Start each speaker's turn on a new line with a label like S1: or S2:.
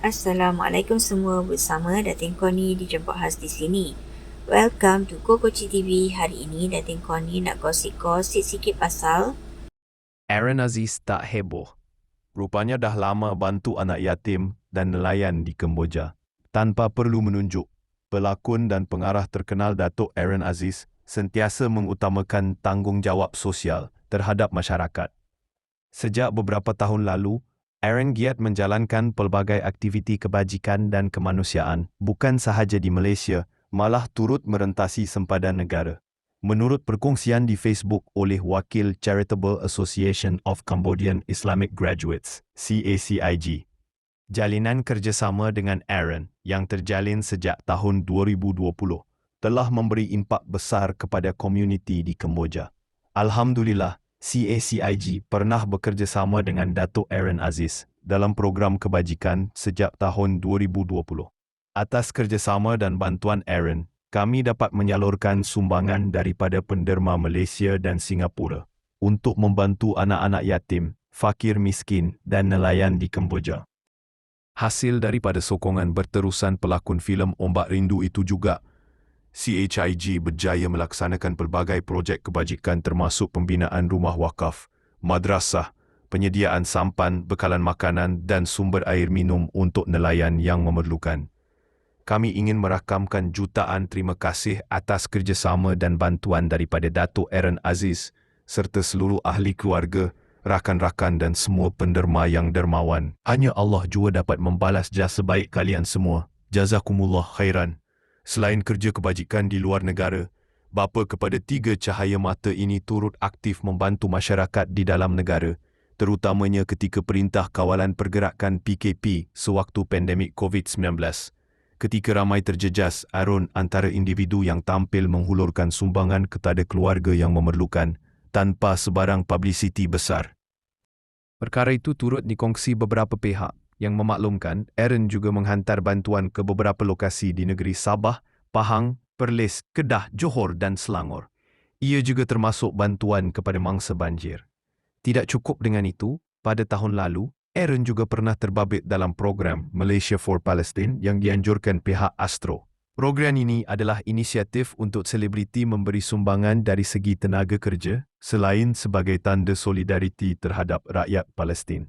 S1: Assalamualaikum semua bersama Datin Koni dijemput khas di sini. Welcome to Kokoci TV. Hari ini Datin Koni nak gosip-gosip sikit pasal
S2: Aaron Aziz tak heboh. Rupanya dah lama bantu anak yatim dan nelayan di Kemboja. Tanpa perlu menunjuk, pelakon dan pengarah terkenal Datuk Aaron Aziz sentiasa mengutamakan tanggungjawab sosial terhadap masyarakat. Sejak beberapa tahun lalu, Aaron giat menjalankan pelbagai aktiviti kebajikan dan kemanusiaan, bukan sahaja di Malaysia, malah turut merentasi sempadan negara. Menurut perkongsian di Facebook oleh Wakil Charitable Association of Cambodian Islamic Graduates, CACIG, jalinan kerjasama dengan Aaron yang terjalin sejak tahun 2020 telah memberi impak besar kepada komuniti di Kemboja. Alhamdulillah, CACIG pernah bekerjasama dengan Datuk Aaron Aziz dalam program kebajikan sejak tahun 2020. Atas kerjasama dan bantuan Aaron, kami dapat menyalurkan sumbangan daripada penderma Malaysia dan Singapura untuk membantu anak-anak yatim, fakir miskin dan nelayan di Kemboja. Hasil daripada sokongan berterusan pelakon filem Ombak Rindu itu juga CHIG berjaya melaksanakan pelbagai projek kebajikan termasuk pembinaan rumah wakaf, madrasah, penyediaan sampan, bekalan makanan dan sumber air minum untuk nelayan yang memerlukan. Kami ingin merakamkan jutaan terima kasih atas kerjasama dan bantuan daripada Datuk Aaron Aziz serta seluruh ahli keluarga, rakan-rakan dan semua penderma yang dermawan. Hanya Allah jua dapat membalas jasa baik kalian semua. Jazakumullah khairan. Selain kerja kebajikan di luar negara, bapa kepada tiga cahaya mata ini turut aktif membantu masyarakat di dalam negara, terutamanya ketika Perintah Kawalan Pergerakan PKP sewaktu pandemik COVID-19. Ketika ramai terjejas arun antara individu yang tampil menghulurkan sumbangan kepada keluarga yang memerlukan tanpa sebarang publiciti besar. Perkara itu turut dikongsi beberapa pihak yang memaklumkan Aaron juga menghantar bantuan ke beberapa lokasi di negeri Sabah, Pahang, Perlis, Kedah, Johor dan Selangor. Ia juga termasuk bantuan kepada mangsa banjir. Tidak cukup dengan itu, pada tahun lalu, Aaron juga pernah terbabit dalam program Malaysia for Palestine yang dianjurkan pihak Astro. Program ini adalah inisiatif untuk selebriti memberi sumbangan dari segi tenaga kerja selain sebagai tanda solidariti terhadap rakyat Palestin.